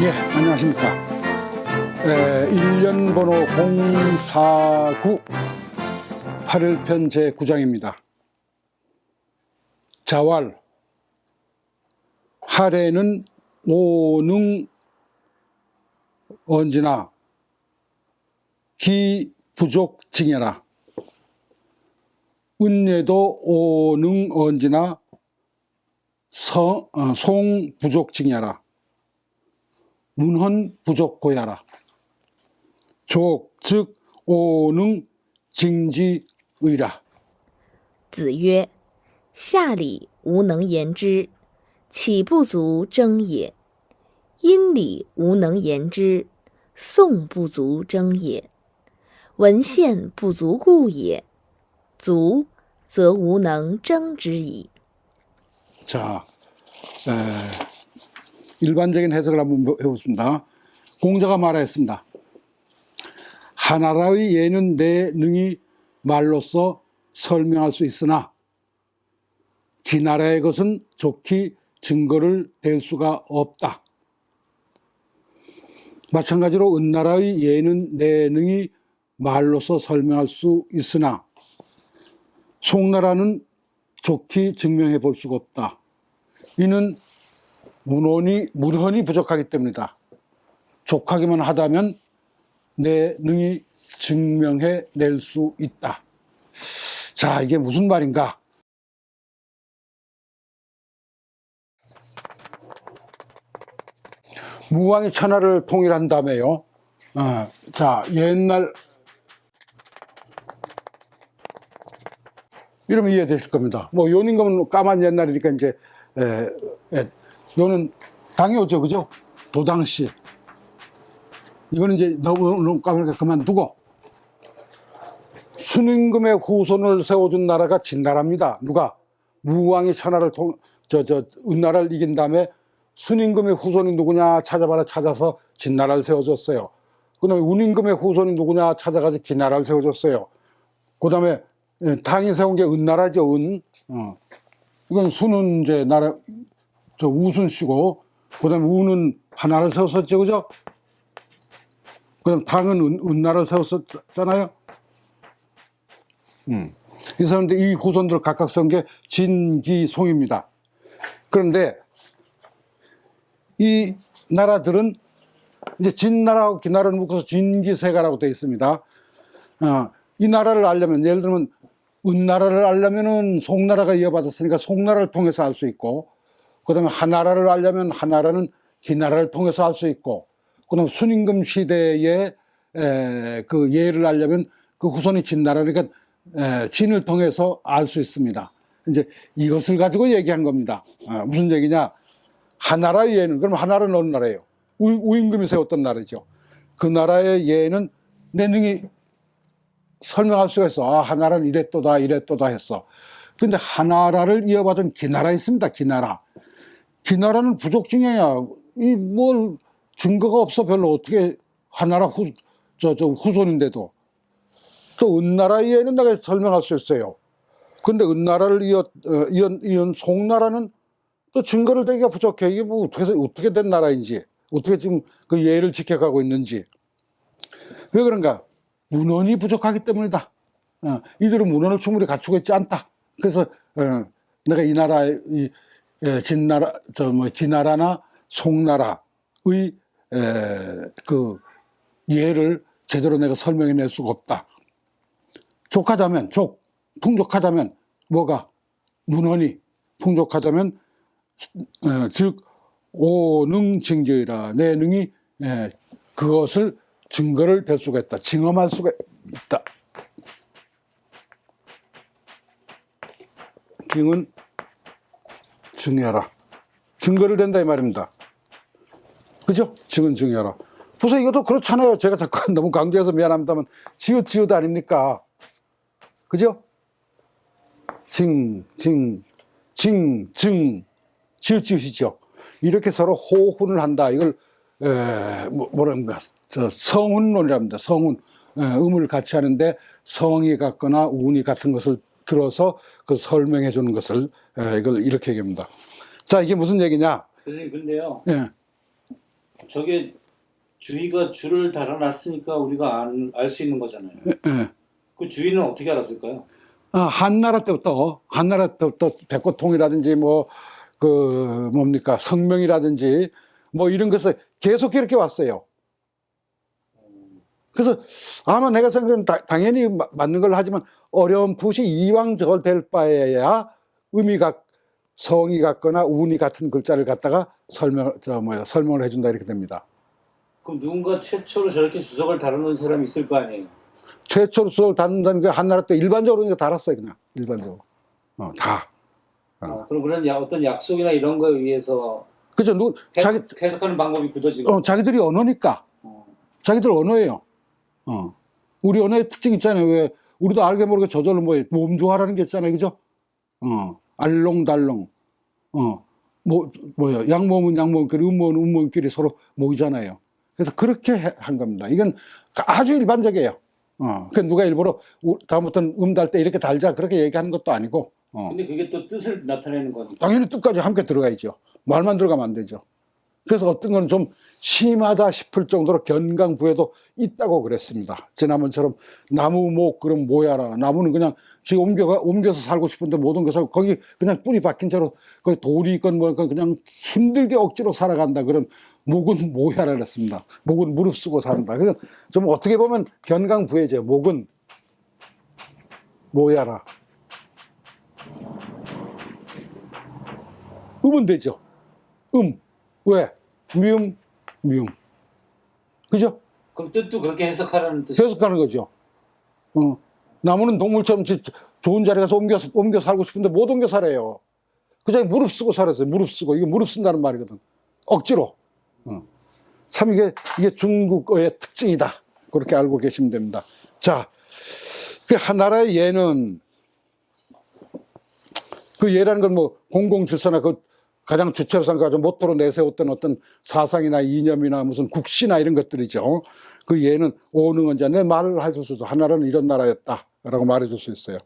예, 안녕하십니까. 에, 1년 번호 049 8일편 제9장입니다. 자왈 하래는 오능 언지나 기 부족 징해라. 은예도 오능 언지나 성, 어, 송 부족 징해라. 문헌 부족 고야라. 족, 즉, 오능 징지의라. 子曰：“下礼无能言之，岂不足争也？殷礼无能言之，宋不足争也。文献不足故也。足，则无能争之矣。 자, 에, 일반적인 해석을 한번 해보겠습니다. 공자가 말했습니다. 하나라의 예는 내 능히 말로써 설명할 수 있으나 기나라의 것은 좋게 증거를 댈 수가 없다. 마찬가지로 은나라의 예는 내 능히 말로써 설명할 수 있으나 송나라는 좋게 증명해 볼 수가 없다. 이는 문헌이, 문헌이 부족하기 때문이다. 족하기만 하다면 내 능히 증명해 낼 수 있다. 자, 이게 무슨 말인가? 무왕이 천하를 통일한 다음에요. 어, 자, 옛날 이러면 이해되실 겁니다. 뭐 요님금은 까만 옛날이니까 이제 에, 에, 요는 당요죠, 그죠? 도당시. 이거는 이제 너무 너무 까마니까 그만두고 순임금의 후손을 세워준 나라가 진나라입니다. 누가 무왕이 천하를 통, 저, 저, 은나라를 이긴 다음에 순임금의 후손이 누구냐 찾아봐라 찾아서 진나라를 세워줬어요. 그 다음에 운임금의 후손이 누구냐 찾아가지고 기나라를 세워줬어요. 그 다음에 당이 세운 게 은나라죠, 은. 어. 이건 수는 이제 나라, 저 우순 씨고, 그 다음에 우는 하나를 세웠었죠, 그죠? 그 다음 당은 은, 은나라를 세웠었잖아요. 음. 이 사람들, 이 후손들 각각 세운 게 진기송입니다. 그런데 이 나라들은 이제 진나라하고 기나라를 묶어서 진기세가라고 되어 있습니다. 어, 이 나라를 알려면 예를 들면 은나라를 알려면은 송나라가 이어받았으니까 송나라를 통해서 알 수 있고 그 다음에 한나라를 알려면 한나라는 기나라를 통해서 알 수 있고 그 다음에 순임금 시대의 에, 그 예를 알려면 그 후손이 진나라 그러니까 에, 진을 통해서 알 수 있습니다. 이제 이것을 가지고 얘기한 겁니다. 아, 무슨 얘기냐? 하나라의 예는 그럼 하나라는 어느 나라예요? 우, 우임금이 세웠던 나라죠. 그 나라의 예는 내 능히 설명할 수가 있어. 아, 하나라는 이랬도다, 이랬도다 했어. 근데 하나라를 이어받은 기나라 있습니다. 기나라. 기나라는 부족증이야. 이 뭘 증거가 없어 별로 어떻게 하나라 후, 저, 저 후손인데도. 또 은나라의 예는 내가 설명할 수 있어요. 근데 은나라를 이어, 어, 이은, 이은 송나라는 또 증거를 대기가 부족해. 이게 뭐 어떻게, 어떻게 된 나라인지, 어떻게 지금 그 예를 지켜가고 있는지. 왜 그런가? 문헌이 부족하기 때문이다. 어, 이들은 문헌을 충분히 갖추고 있지 않다. 그래서 어, 내가 이 나라, 이 에, 진나라, 저뭐 기나라나 송나라의 에, 그 예를 제대로 내가 설명해 낼 수가 없다. 족하다면 족, 풍족하다면 뭐가 문헌이 풍족하다면 어, 즉 오능징조이라 내 능이 에, 그것을 증거를 댈 수가 있다. 증험할 수가 있다. 증은 증여라. 증거를 댄다 이 말입니다. 그죠? 증은 증여라. 벌써 이것도 그렇잖아요. 제가 자꾸 너무 강조해서 미안합니다만 지읒 지읒 아닙니까? 그죠? 증, 증, 증, 증, 지읒 지읒이죠. 이렇게 서로 호훈을 한다. 이걸 뭐랍니까? 저 성운론이랍니다. 성운. 에, 음을 같이 하는데 성이 같거나 운이 같은 것을 들어서 그 설명해 주는 것을 에, 이걸 이렇게 얘기합니다. 자, 이게 무슨 얘기냐? 선생님 근데요 예. 저게 주위가 줄을 달아놨으니까 우리가 알 수 있는 거잖아요. 예. 그 주위는 어떻게 알았을까요? 아, 한나라 때부터 한나라 때부터 백고통이라든지 뭐 그 뭡니까 성명이라든지 뭐 이런 것을 계속 이렇게 왔어요. 그래서 아마 내가 생각하는 다- 당연히 마- 맞는 걸 하지만 어려운 붓이 이왕 저걸 될 바에야 의미가 성이 같거나 운이 같은 글자를 갖다가 설명 저 뭐야 설명을 해준다 이렇게 됩니다. 그럼 누군가 최초로 저렇게 주석을 달아놓은 사람이 있을 거 아니에요? 최초로 수을 닫는다는 게 한나라 때 일반적으로 그냥 달았어요 그냥 일반적으로 어, 다 어. 아, 그럼 그런 야- 어떤 약속이나 이런 거에 의해서 그죠 누 자기 해석하는 방법이 굳어지고. 어, 자기들이 언어니까 어. 자기들 언어예요. 어. 우리 언어의 특징 있잖아요. 왜 우리도 알게 모르게 저절로 뭐몸 좋아하라는 게 있잖아요. 그죠? 어. 알롱달롱. 어. 뭐 뭐야? 양모음은 양모음끼리 음모음은 음모음끼리 서로 모이잖아요. 그래서 그렇게 해- 한 겁니다. 이건 아주 일반적이에요. 어. 그 누가 일부러 우- 다음부터는 음달 때 이렇게 달자 그렇게 얘기하는 것도 아니고. 어. 근데 그게 또 뜻을 나타내는 거니까. 당연히 뜻까지 함께 들어가야죠. 말만 들어가면 안 되죠. 그래서 어떤 건 좀 심하다 싶을 정도로 견강부에도 있다고 그랬습니다. 지난번처럼 나무 목 그럼 뭐야라. 나무는 그냥 지금 옮겨가 옮겨서 살고 싶은데 못 옮겨서 거기 그냥 뿌리 박힌 채로 거기 돌이 있건 뭐건 그냥 힘들게 억지로 살아간다. 그런 목은 뭐야라 그랬습니다. 목은 무릎 쓰고 산다. 그래서 좀 어떻게 보면 견강부회죠. 목은 뭐야라. 음은 되죠. 음. 왜? 미음, 미음. 그죠? 그럼 뜻도 그렇게 해석하라는 뜻이. 가는 거죠. 어. 나무는 동물처럼 지- 좋은 자리 가서 옮겨, 옮겨 살고 싶은데 못 옮겨 살아요. 그냥 무릎 쓰고 살았어요. 무릎 쓰고. 이게 무릎 쓴다는 말이거든. 억지로. 어. 참 이게, 이게 중국어의 특징이다. 그렇게 알고 계시면 됩니다. 자, 그 하나라의 예는 그 예라는 건 뭐 공공질서나 그 가장 주체로 생각하죠. 모토로 내세웠던 어떤 사상이나 이념이나 무슨 국시나 이런 것들이죠. 그 예는 오능언자 내 말을 해줄 수도 하나라는 이런 나라였다 라고 말해줄 수 있어요.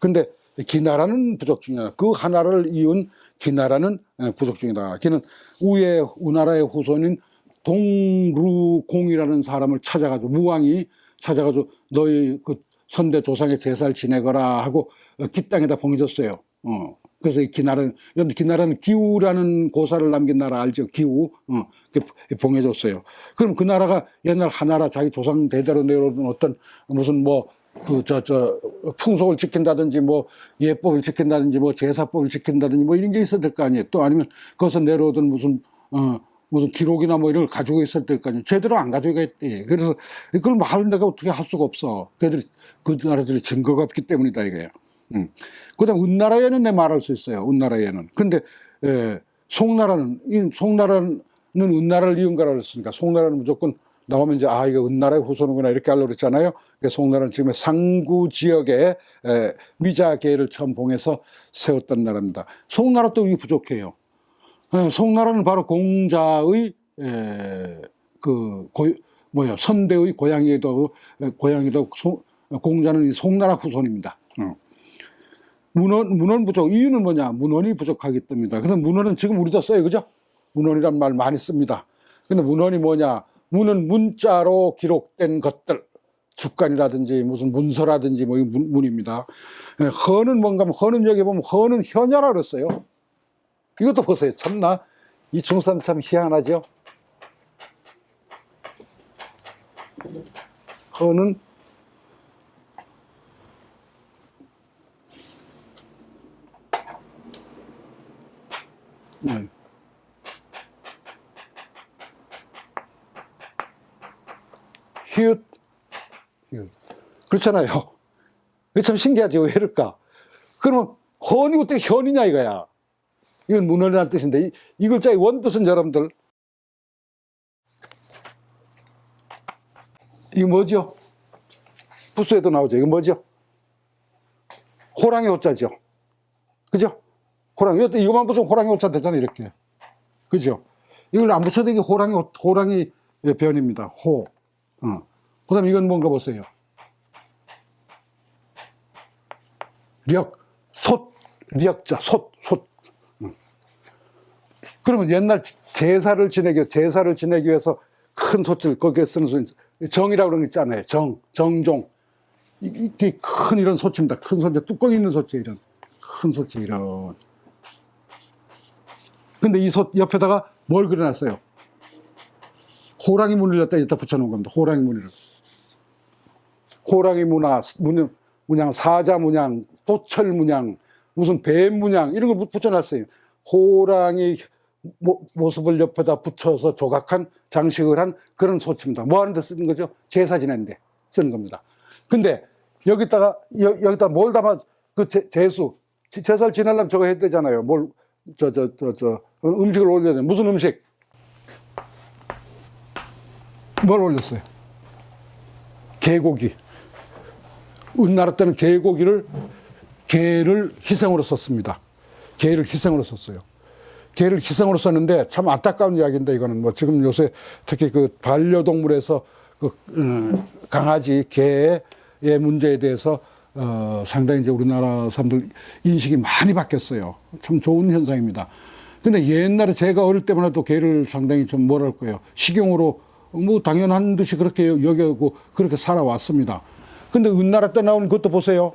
근데 기나라는 부족 중이다. 그 하나를 이은 기나라는 예, 부족 중이다. 기는 우의 우나라의 후손인 동루공이라는 사람을 찾아가지고 무왕이 찾아가지고 너희 그 선대 조상의 제사를 지내거라 하고 어, 기 땅에다 봉해줬어요. 어. 그래서 이 기나라는 여러분 기나라는 기우라는 고사를 남긴 나라 알죠? 기우. 어. 그 봉해줬어요. 그럼 그 나라가 옛날 하나라 자기 조상 대대로 내려오는 어떤 무슨 뭐 그 저 저 풍속을 지킨다든지 뭐 예법을 지킨다든지 뭐 제사법을 지킨다든지 뭐 이런 게 있어야 될 거 아니에요. 또 아니면 그것을 내려오던 무슨 어 무슨 기록이나 뭐 이런 걸 가지고 거 아니에요. 제대로 안 가지고 있대. 그래서 그걸 말을 내가 어떻게 할 수가 없어. 그들이 그 나라들이 증거가 없기 때문이다 이거예요. 음. 그다음 은나라에는 내 말할 수 있어요. 은나라에는. 근데 에, 송나라는 이 송나라는 은나라를 이은 거라 그랬으니까 송나라는 무조건 나오면 이제 아 이거 은나라의 후손이구나 이렇게 하려고 그랬잖아요. 그러니까 송나라는 지금 상구 지역에 에, 미자계를 처음 봉해서 세웠던 나라입니다. 송나라 또 이게 부족해요. 에, 송나라는 바로 공자의 에, 그 고, 뭐야 선대의 고향이도 고향이도 송- 공자는 이 송나라 후손입니다. 어. 문헌, 문헌 부족. 이유는 뭐냐? 문헌이 부족하기 때문이다. 그래서 문헌은 지금 우리도 써요. 그죠? 문헌이란 말 많이 씁니다. 근데 문헌이 뭐냐? 문은 문자로 기록된 것들. 주간이라든지 무슨 문서라든지 뭐이 문, 문입니다. 예, 허는 뭔가 하면 허는 여기 보면 허는 현야라 그랬어요. 이것도 보세요. 참나. 이 중삼 참 희한하죠? 허는 네. 히읗, 히읗. 그렇잖아요. 참 신기하죠. 왜 이럴까? 그러면 헌이 어떻게 현이냐 이거야. 이건 문헌이라는 뜻인데 이, 이 글자의 원뜻은 여러분들 이거 뭐죠? 부수에도 나오죠. 이거 뭐죠? 호랑이 호자죠. 그죠? 호랑이. 이것도 이거만 붙이면 호랑이 호자 되잖아요. 이렇게. 그죠? 이걸 안 붙여도 이게 호랑이, 호- 호랑이 변입니다. 호. 어. 그 다음에 이건 뭔가 보세요. 력, 솥, 력자, 솥, 솥. 음. 그러면 옛날 제사를 지내기 제사를 지내기 위해서 큰 솥을 거기에 쓰는 솥 정이라고 그런 거 있잖아요. 정, 정종. 이- 이게 큰 이런 솥입니다. 큰 솥, 뚜껑 있는 솥이 이런 큰 솥이 이런. 근데 이 솥 옆에다가 뭘 그려놨어요? 호랑이 문을 갖다 여기다 붙여놓은 겁니다. 호랑이 문을. 호랑이 문화, 문양, 문양, 사자 문양, 도철 문양, 무슨 뱀 문양 이런 걸 붙여놨어요. 호랑이 모, 모습을 옆에다 붙여서 조각한 장식을 한 그런 솥입니다. 뭐 하는데 쓰는 거죠? 제사 지내는데 쓰는 겁니다. 근데 여기다가 여, 여기다 뭘 담아 그 제, 제수 제- 제사를 지내려면 저거 해야 되잖아요. 뭘 저 저 저저 음식을 올려야 돼. 무슨 음식? 뭘 올렸어요? 개고기. 우리나라 때는 개고기를 개를 희생으로 썼습니다. 개를 희생으로 썼어요. 개를 희생으로 썼는데 참 안타까운 이야기인데 이거는 뭐 지금 요새 특히 그 반려동물에서 그 어, 강아지 개의 문제에 대해서 어, 상당히 이제 우리나라 사람들 인식이 많이 바뀌었어요. 참 좋은 현상입니다. 근데 옛날에 제가 어릴 때만 해도 개를 상당히 좀 뭐랄까요 식용으로 뭐 당연한 듯이 그렇게 여겨고 그렇게 살아왔습니다. 근데 은나라 때 나온 것도 보세요.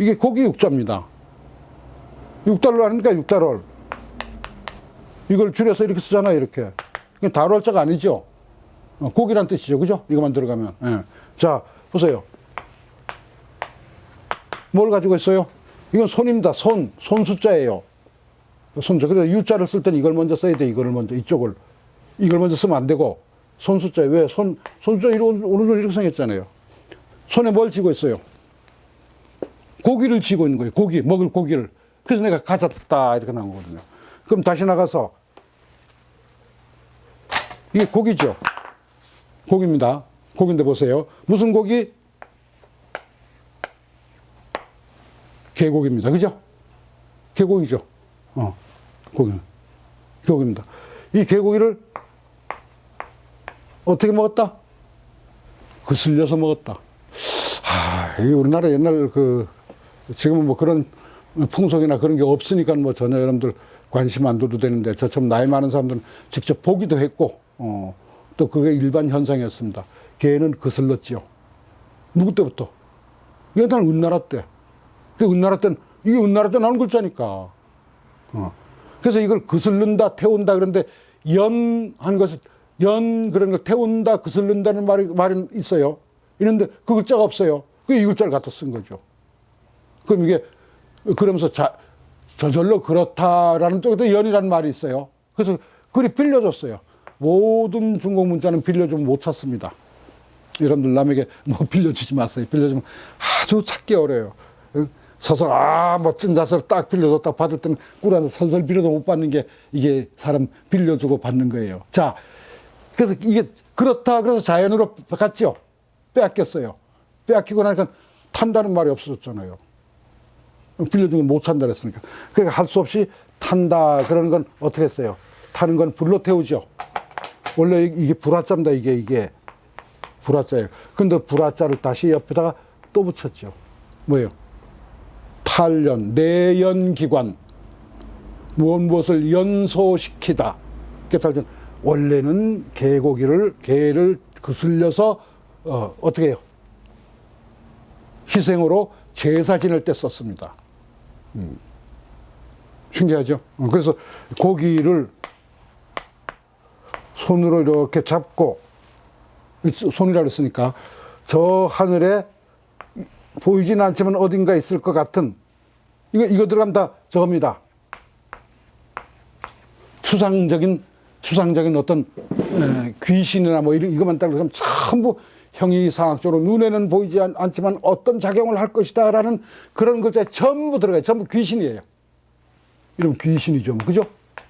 이게 고기 육자입니다. 육달월 아닙니까? 육달월. 이걸 줄여서 이렇게 쓰잖아요, 이렇게. 이게 달월자가 아니죠? 어, 고기란 뜻이죠, 그죠? 이거만 들어가면. 예. 자, 보세요. 뭘 가지고 있어요? 이건 손입니다. 손, 손 숫자예요. 손자. 그래서 U자를 쓸 때는 이걸 먼저 써야 돼, 이거를 먼저, 이쪽을. 이걸 먼저 쓰면 안 되고, 손 숫자에 왜? 손, 손 숫자 이런, 오른손 이렇게 생겼잖아요. 손에 뭘 쥐고 있어요? 고기를 쥐고 있는 거예요. 고기, 먹을 고기를. 그래서 내가 가졌다, 이렇게 나온 거거든요. 그럼 다시 나가서, 이게 고기죠. 고기입니다. 고기인데 보세요. 무슨 고기? 개고기입니다. 그죠? 개고기죠. 어, 고기. 개고기입니다. 이 개고기를 어떻게 먹었다? 그슬려서 먹었다. 아, 이 우리나라 옛날 그, 지금은 뭐 그런 풍속이나 그런 게 없으니까 뭐 전혀 여러분들 관심 안 둬도 되는데 저처럼 나이 많은 사람들은 직접 보기도 했고, 어, 또 그게 일반 현상이었습니다. 개는 그슬렀지요. 누구 때부터? 옛날 은나라 때. 그 은나라 때는, 이게 은나라 때 나온 글자니까. 어. 그래서 이걸 그슬른다, 태운다 그런데 연 한 것을, 연 그런 걸 태운다, 그슬른다는 말이, 말이 있어요. 이런데 그 글자가 없어요. 그이 글자를 갖다 쓴 거죠. 그럼 이게 그러면서 자, 저절로 그렇다라는 쪽에도 연이라는 말이 있어요. 그래서 글이 빌려줬어요. 모든 중국 문자는 빌려주면 못 찾습니다. 여러분들 남에게 뭐 빌려주지 마세요. 빌려주면 아주 찾기 어려워요. 응? 서서 아 멋진 자세로 딱 빌려줬다 받을 때는 꿀한테 설설 빌려도 못 받는 게 이게 사람 빌려주고 받는 거예요. 자, 그래서 이게 그렇다 그래서 자연으로 갔죠. 빼앗겼어요. 빼앗기고 나니까 탄다는 말이 없어졌잖아요. 빌려준 건못 찬다 그랬으니까. 그러니까 할 수 없이 탄다 그러는 건 어떻게 했어요? 타는 건 불로 태우죠. 원래 이게 불화자입니다. 이게 이게 불화자예요. 근데 불화자를 다시 옆에다가 또 붙였죠. 뭐예요? 탈연, 내연 기관, 무엇 무엇을 연소시키다. 그러니까 원래는 개고기를 개를 그슬려서 어, 어떻게 해요? 희생으로 제사 지낼 때 썼습니다. 음. 신기하죠? 어, 그래서 고기를 손으로 이렇게 잡고 손이라고 했으니까 저 하늘에 보이진 않지만 어딘가 있을 것 같은 이거 이거 들어가면 다 저겁니다. 추상적인 추상적인 어떤 에, 귀신이나 뭐 이런 이것만 따로 그면 전부 형이상학적으로 눈에는 보이지 않, 않지만 어떤 작용을 할 것이다 라는 그런 글자에 전부 들어가요. 전부 귀신이에요. 이러면 귀신이죠. 뭐. 그죠?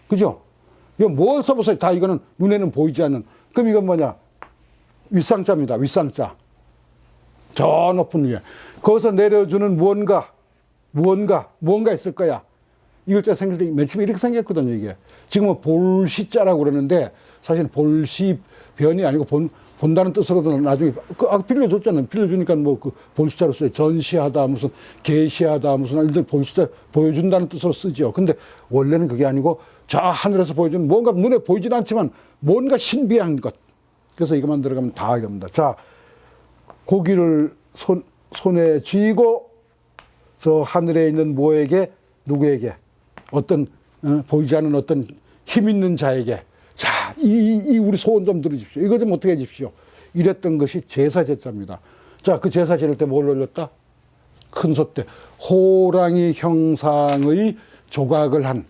그죠? 이거 뭘 써보세요. 다 이거는 눈에는 보이지 않는. 그럼 이건 뭐냐? 윗상자입니다. 윗상자. 저 높은 위에. 거기서 내려주는 무언가, 무언가, 무언가 있을 거야. 이 글자 생길 때 맨 처음에 이렇게 생겼거든요, 이게. 지금은 볼시자라고 그러는데 사실 볼시 변이 아니고 본, 본다는 뜻으로도 나중에 그 아, 빌려줬잖아요. 빌려주니까 뭐그 본시자로 써요. 전시하다 무슨 게시하다 무슨 일들 본시자 보여준다는 뜻으로 쓰죠. 근데 원래는 그게 아니고 저 하늘에서 보여주는 뭔가 눈에 보이진 않지만 뭔가 신비한 것. 그래서 이것만 들어가면 다 이겁니다. 자, 고기를 손, 손에 쥐고 저 하늘에 있는 모에게 누구에게 어떤 어, 보이지 않는 어떤 힘 있는 자에게 자, 이, 이 우리 소원 좀 들으십시오. 이거 좀 어떻게 해주십시오. 이랬던 것이 제사 제사입니다. 자, 그 제사 지낼 때 뭘 올렸다? 큰 솥대 호랑이 형상의 조각을 한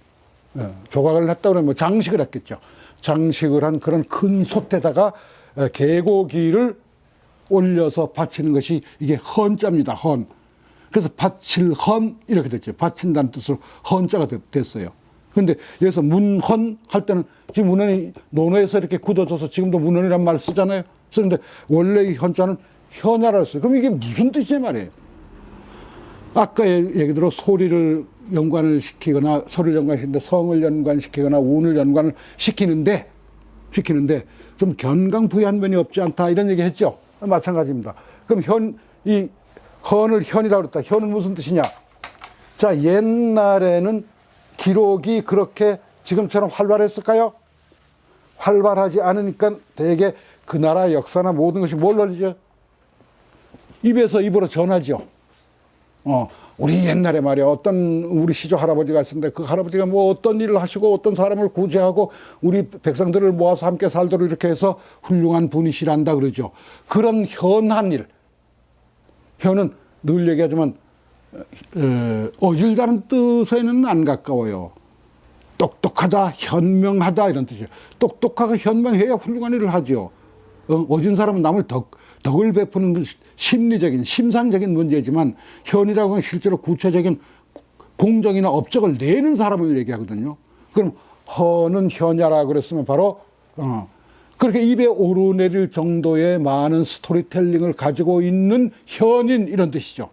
어, 조각을 했다 그러면 뭐 장식을 했겠죠. 장식을 한 그런 큰 솥에다가 어, 개고기를 올려서 바치는 것이 이게 헌자입니다. 헌. 그래서 바칠 헌 이렇게 됐죠. 바친다는 뜻으로 헌자가 됐- 됐어요. 근데 여기서 문헌 할 때는 지금 문헌이 논어에서 이렇게 굳어져서 지금도 문헌이란 말 쓰잖아요. 쓰는데 원래 이 헌자는 현야라 써요. 그럼 이게 무슨 뜻이냐 말이에요. 아까 얘- 얘기대로 소리를 연관을 시키거나 소리를 연관시키는데 성을 연관시키거나 운을 연관을 시키는데 시키는데 좀 견강부의한 면이 없지 않다 이런 얘기 했죠. 마찬가지입니다. 그럼 현, 이 헌을 현이라고 그랬다. 현은 무슨 뜻이냐? 자, 옛날에는 기록이 그렇게 지금처럼 활발했을까요? 활발하지 않으니까 대개 그 나라 역사나 모든 것이 뭘 올리죠? 입에서 입으로 전하죠. 어, 우리 옛날에 말이야 어떤 우리 시조 할아버지가 있었는데 그 할아버지가 뭐 어떤 일을 하시고 어떤 사람을 구제하고 우리 백성들을 모아서 함께 살도록 이렇게 해서 훌륭한 분이시란다 그러죠. 그런 현한 일, 현은 늘 얘기하지만 어, 어질다는 뜻에는 안 가까워요. 똑똑하다, 현명하다 이런 뜻이에요. 똑똑하고 현명해야 훌륭한 일을 하죠. 어, 어진 사람은 남을 덕, 덕을 베푸는 그 심리적인, 심상적인 문제지만 현이라고 하면 실제로 구체적인 공정이나 업적을 내는 사람을 얘기하거든요. 그럼 허는 현야라 그랬으면 바로 어, 그렇게 입에 오르내릴 정도의 많은 스토리텔링을 가지고 있는 현인 이런 뜻이죠.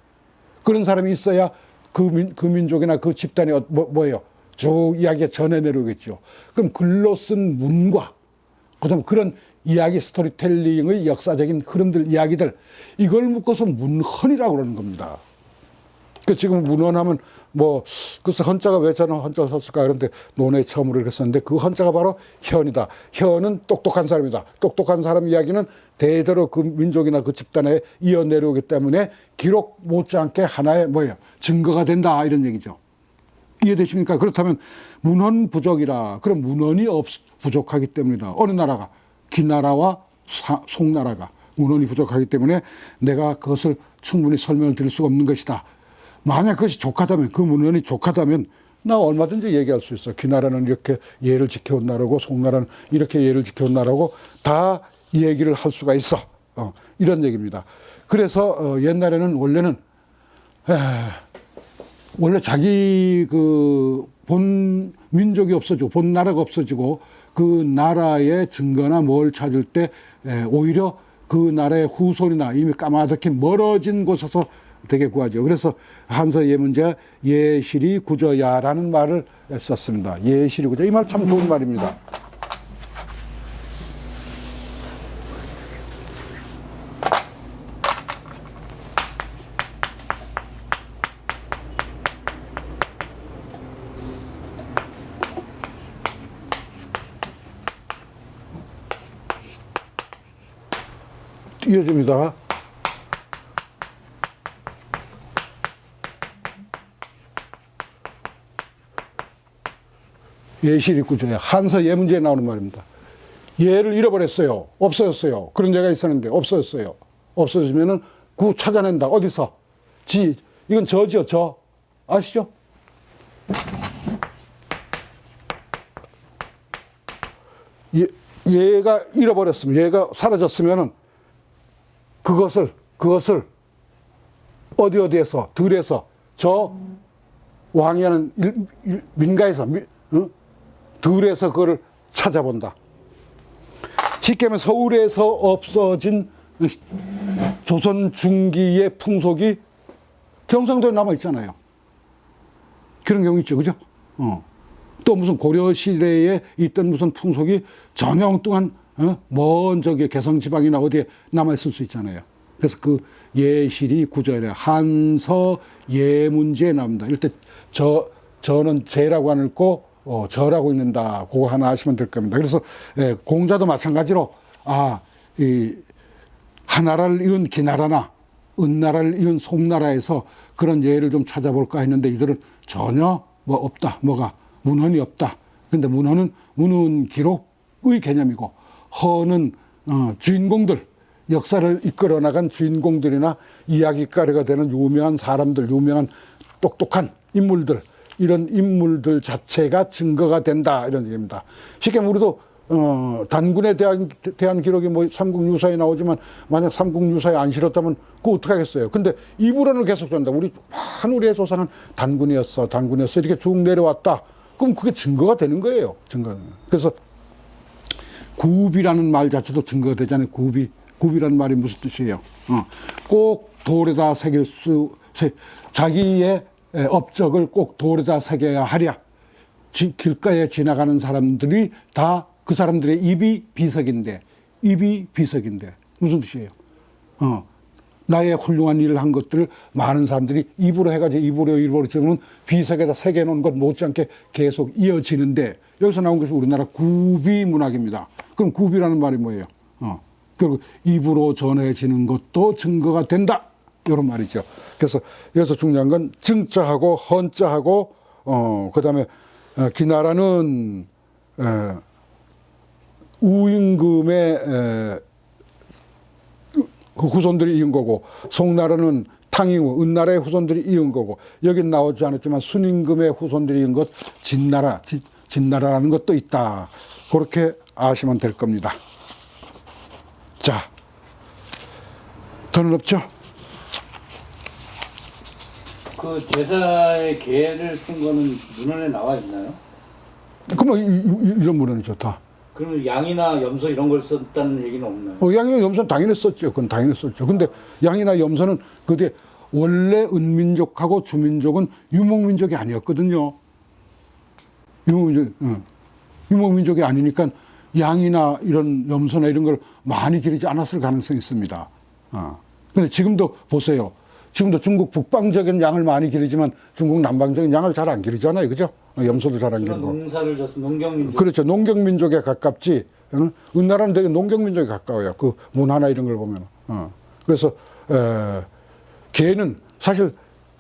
그런 사람이 있어야 그, 민, 그 민족이나 그 집단이 어- 뭐, 뭐예요? 쭉 이야기가 전해 내려오겠죠. 그럼 글로 쓴 문과 그다음 그런 이야기 스토리텔링의 역사적인 흐름들 이야기들 이걸 묶어서 문헌이라고 그러는 겁니다. 그 지금 문헌하면 뭐 글쎄 헌자가 왜 저는 헌자 썼을까 그런데 논에 처음으로 썼는데 그 헌자가 바로 현이다. 현은 똑똑한 사람이다. 똑똑한 사람 이야기는 대대로 그 민족이나 그 집단에 이어 내려오기 때문에 기록 못지않게 하나의 뭐예요 증거가 된다 이런 얘기죠. 이해되십니까? 그렇다면 문헌 부족이라 그럼 문헌이 없 부족하기 때문이다. 어느 나라가 기나라와 사- 송나라가 문헌이 부족하기 때문에 내가 그것을 충분히 설명을 드릴 수가 없는 것이다. 만약 그것이 족하다면 그 문헌이 족하다면 나 얼마든지 얘기할 수 있어. 기나라는 이렇게 예를 지켜온 나라고 송나라는 이렇게 예를 지켜온 나라고 다 얘기를 할 수가 있어. 어, 이런 얘기입니다. 그래서 어, 옛날에는 원래는 에, 원래 자기 그 본 민족이 없어지고 본 나라가 없어지고 그 나라의 증거나 뭘 찾을 때 에, 오히려 그 나라의 후손이나 이미 까마득히 멀어진 곳에서 되게 구하죠. 그래서 한서 예문제 예실이 구저야라는 말을 썼습니다. 예실이 구저 이말 참 좋은 말입니다. 이어집니다. 예실이 구조야. 한서 예문제에 나오는 말입니다. 예를 잃어버렸어요. 없어졌어요. 그런 예가 있었는데 없어졌어요. 없어지면은 구 찾아낸다. 어디서? 지. 이건 저지요, 저. 아시죠? 예, 얘가 잃어버렸으면, 얘가 사라졌으면은 그것을, 그것을 어디 어디에서, 들에서, 저 왕이 하는 민가에서, 미- 어? 들에서 그거를 찾아본다. 쉽게 말하면 서울에서 없어진 조선 중기의 풍속이 경상도에 남아 있잖아요. 그런 경우 있죠, 그죠? 어. 또 무슨 고려 시대에 있던 무슨 풍속이 전혀 엉뚱한 어? 먼 저기 개성 지방이나 어디에 남아 있을 수 있잖아요. 그래서 그 예실이 구절에 한서 예문제에 나옵니다. 이럴 때 저 저는 제라고 안 읽고 어, 저라고 읽는다. 그거 하나 아시면 될 겁니다. 그래서 예, 공자도 마찬가지로 아 이 하나라를 이은 기나라나 은나라를 이은 송나라에서 그런 예를 좀 찾아볼까 했는데 이들은 전혀 뭐 없다. 뭐가 문헌이 없다. 근데 문헌은 문헌 기록의 개념이고 허는 어, 주인공들 역사를 이끌어 나간 주인공들이나 이야기거리가 되는 유명한 사람들, 유명한 똑똑한 인물들 이런 인물들 자체가 증거가 된다 이런 얘기입니다. 쉽게 말해도 어, 단군에 대한, 대한 기록이 뭐 삼국유사에 나오지만 만약 삼국유사에 안 실었다면 그거 어떡하겠어요. 근데 이불언을 계속 전다. 우리 한 우리의 조상은 단군이었어, 단군이었어 이렇게 쭉 내려왔다. 그럼 그게 증거가 되는 거예요. 증거는. 그래서 굽이라는 말 자체도 증거가 되잖아요. 굽이. 굽이라는 말이 무슨 뜻이에요? 어. 꼭 돌에다 새길 수, 새- 자기의 에, 업적을 꼭 돌에다 새겨야 하랴. 지- 길가에 지나가는 사람들이 다 그 사람들의 입이 비석인데, 입이 비석인데, 무슨 뜻이에요? 어. 나의 훌륭한 일을 한 것들을 많은 사람들이 입으로 해가지고 입으로 입으로 지으면 비석에다 새겨놓은 것 못지않게 계속 이어지는데 여기서 나온 것이 우리나라 구비 문학입니다. 그럼 구비라는 말이 뭐예요? 어. 결국 입으로 전해지는 것도 증거가 된다. 이런 말이죠. 그래서 여기서 중요한 건 증자하고 헌자하고 어 그다음에 어, 기나라는 에, 우임금의 에, 그 후손들이 이은 거고 송나라는 탕잉후 은나라의 후손들이 이은 거고 여긴 나오지 않았지만 순임금의 후손들이 이은 것 진나라 진, 진나라라는 것도 있다. 그렇게 아시면 될 겁니다. 자 더는 없죠 그 제사의 계를 쓴 거는 문헌에 나와 있나요? 그러면 이, 이, 이런 문헌이 좋다 그러면 양이나 염소 이런 걸 썼다는 얘기는 없나요? 어, 양이나 염소는 당연히 썼죠. 그건 당연히 썼죠. 근데 양이나 염소는 그때 원래 은민족하고 주민족은 유목민족이 아니었거든요. 유목민족, 어. 유목민족이 아니니까 양이나 이런 염소나 이런 걸 많이 기르지 않았을 가능성이 있습니다. 어. 근데 지금도 보세요. 지금도 중국 북방적인 양을 많이 기르지만 중국 남방적인 양을 잘 안 기르잖아요. 그죠? 어, 염소도 잘 안 기르고. 농사를 져서 농경민족 그렇죠. 농경민족에 가깝지. 응? 은나라는 되게 농경민족에 가까워요. 그 문화나 이런 걸 보면. 어. 그래서 에, 개는 사실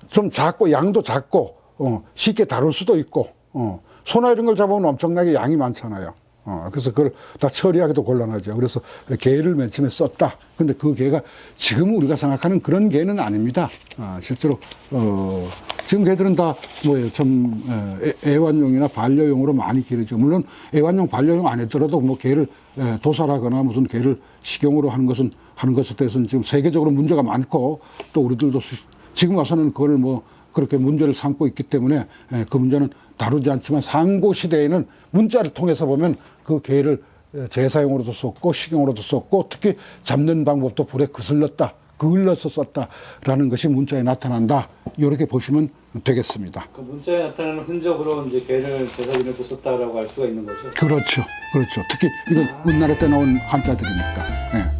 좀 작고 양도 작고 어, 쉽게 다룰 수도 있고 어, 소나 이런 걸 잡아보면 엄청나게 양이 많잖아요. 어, 그래서 그걸 다 처리하기도 곤란하죠. 그래서 개를 맨 처음에 썼다. 근데 그 개가 지금 우리가 생각하는 그런 개는 아닙니다. 아, 실제로 어, 지금 개들은 다좀 애, 애완용이나 반려용으로 많이 기르죠. 물론 애완용, 반려용 안 했더라도 뭐 개를 에, 도살하거나 무슨 개를 식용으로 하는 것은 하는 것에 대해서는 지금 세계적으로 문제가 많고 또 우리들도 수- 지금 와서는 그걸 뭐 그렇게 문제를 삼고 있기 때문에 에, 그 문제는 다루지 않지만 상고 시대에는 문자를 통해서 보면 그 개를 에, 제사용으로도 썼고 식용으로도 썼고 특히 잡는 방법도 불에 그슬렀다, 그을러서 썼다라는 것이 문자에 나타난다. 이렇게 보시면 되겠습니다. 그 문자에 나타나는 흔적으로 이제 개를 제사진을 썼다라고 알 수가 있는 거죠. 그렇죠, 그렇죠. 특히 이건 은나라 때 나온 한자들이니까.